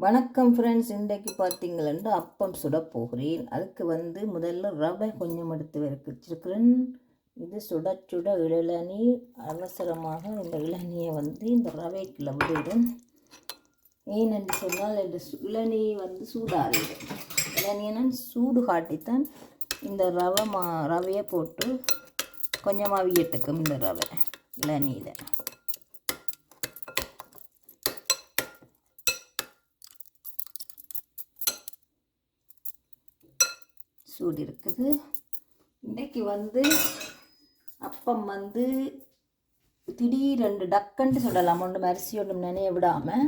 வணக்கம் ஃப்ரெண்ட்ஸ் இன்றைக்கு பார்த்தீங்களா அப்பம் சுட போகிறேன். அதுக்கு வந்து முதல்ல ரவை கொஞ்சம் எடுத்து வச்சிருக்கிறேன் இது சுட சுட இளநீர் அவசரமாக இந்த இளநியை வந்து இந்த ரவைக்குள்ள விடுறேன் ஏனென்று சொன்னால் இந்த சு- வந்து சூடாகிடும். இளநியை சூடு காட்டித்தான் இந்த ரவை மா ரவையை போட்டு கொஞ்சமாக வியட்டுக்கும் இந்த ரவை இளநீரை சூடு இருக்குது. இன்றைக்கு வந்து அப்பம் வந்து திடீரெண்டு டக்குன்ட்டு சுடலாம். ஒன்று அரிசி ஒன்றும் நினைய விடாமல்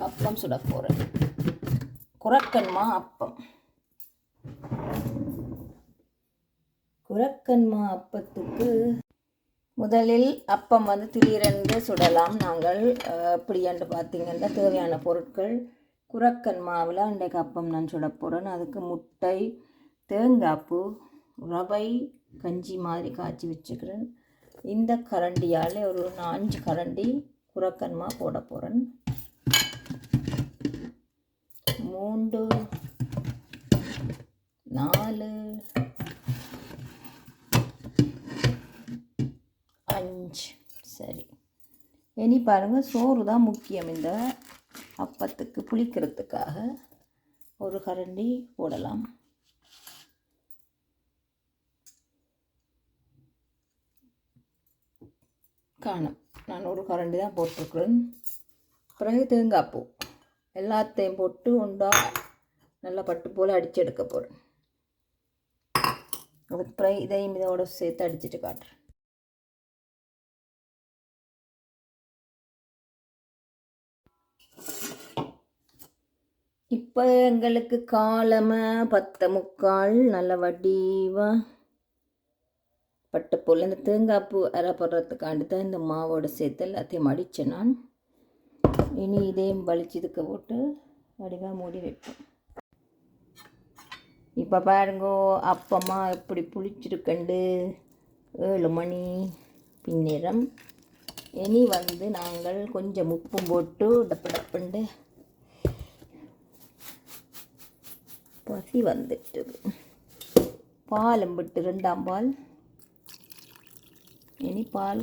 அப்பம் சுட போகிறேன் குரக்கன்மா அப்பம். குரக்கன்மா அப்பத்துக்கு முதலில் அப்பம் வந்து திடீரென்று சுடலாம். நாங்கள் அஹ், எப்படி என்று பார்த்தீங்கன்னா தேவையான பொருட்கள் குரக்கன் மாவில் அன்றைக்கு அப்பம் நான் சுட போகிறேன் அதுக்கு முட்டை தேங்காய்ப்பு ரவை கஞ்சி மாதிரி காய்ச்சி வச்சுக்கிறேன். இந்த கரண்டியால் ஒரு நாலஞ்சு கரண்டி குரக்கன்மா போட போகிறேன் மூன்று நாலு அஞ்சு. சரி. இனி பாருங்கள் சோறு தான் முக்கியம் இந்த அப்பத்துக்கு புளிக்கிறதுக்காக ஒரு கரண்டி போடலாம். காணும். நான் ஒரு கரண்டி தான் போட்டிருக்கிறேன். பிறகு தேங்காய் பூ. எல்லாத்தையும் போட்டு உண்டா நல்லா பட்டு போல் அடித்து எடுக்க போகிறேன் அதுக்கு பிறகு இதையும் இதோட சேர்த்து அடிச்சிட்டு காட்டுறேன். இப்போ எங்களுக்கு காலமாக பத்த முக்கால் நல்ல வடிவா பட்டு போல். இந்த தேங்காய் பூ அரை போடுறதுக்காண்டி தான் இந்த மாவோட சேர்த்து எல்லாத்தையும் அடித்தேன் நான். இனி இதையும் வலிச்சதுக்க போட்டு வடிவாக மூடி வைப்போம். இப்போ பாருங்கோ அப்பமா எப்படி புளிச்சிருக்கண்டு? ஏழு மணி பின்னிறம். இனி வந்து நாங்கள் கொஞ்சம் உப்பும் போட்டு டப்பு டப்புண்டு பசி வந்துட்டது. பாலும் விட்டு ரெண்டாம் பால். இனி பால்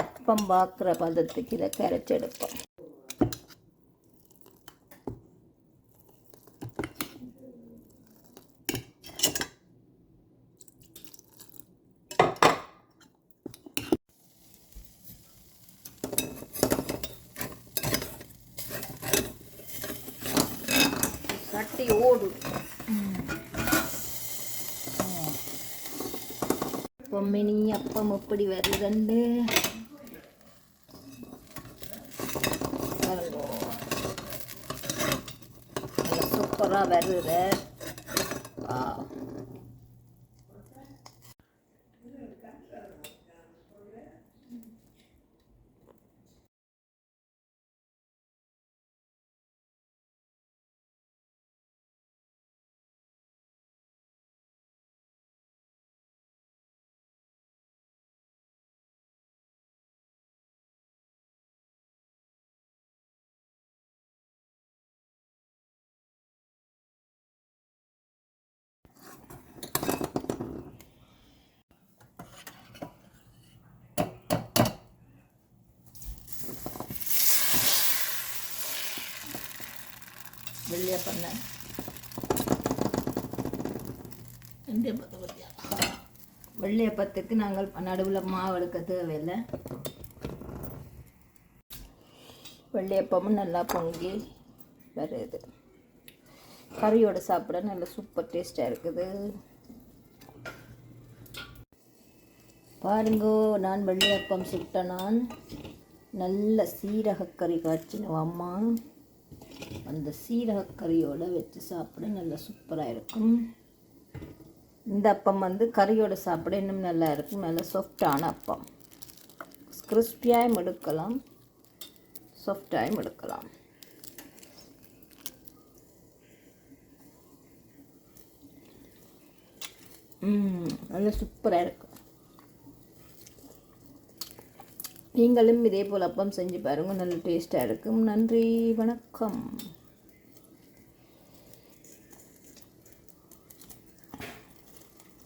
அப்பம் பார்க்குற பதத்துக்கு இதை கரைச்செடுப்போம் சட்டி ஓடு. பொம்மினி அப்பம் எப்படி வருதுண்டு நல்லா சூப்பராக வருது. வா வெள்ளியப்பம் தான் பத்தியா பற்றியா வெள்ளியப்பத்துக்கு நாங்கள் நடுவில் மாவு எடுக்க தேவையில்லை. வெள்ளையப்பமும் நல்லா பொங்கி வருது. கறியோடு சாப்பிட நல்ல சூப்பர் டேஸ்ட்டாக இருக்குது. பாருங்கோ நான் வெள்ளையப்பம் சுட்ட நான் நல்ல கறி காய்ச்சினோம் அம்மா அந்த சீரகக்கறியோடு வச்சு சாப்பிட நல்லா சூப்பராக இருக்கும். இந்த அப்பம் வந்து கறியோடு சாப்பிட இன்னும் நல்லா இருக்கும். நல்லா சாஃப்டான அப்பம். கிறிஸ்பியாகவும் எடுக்கலாம் சாஃப்டாகவும் எடுக்கலாம் நல்லா சூப்பராக இருக்கும் நீங்களும் இதே போல் அப்பம் செஞ்சு பாருங்கள் நல்ல டேஸ்ட்டாக இருக்கும். நன்றி. வணக்கம்.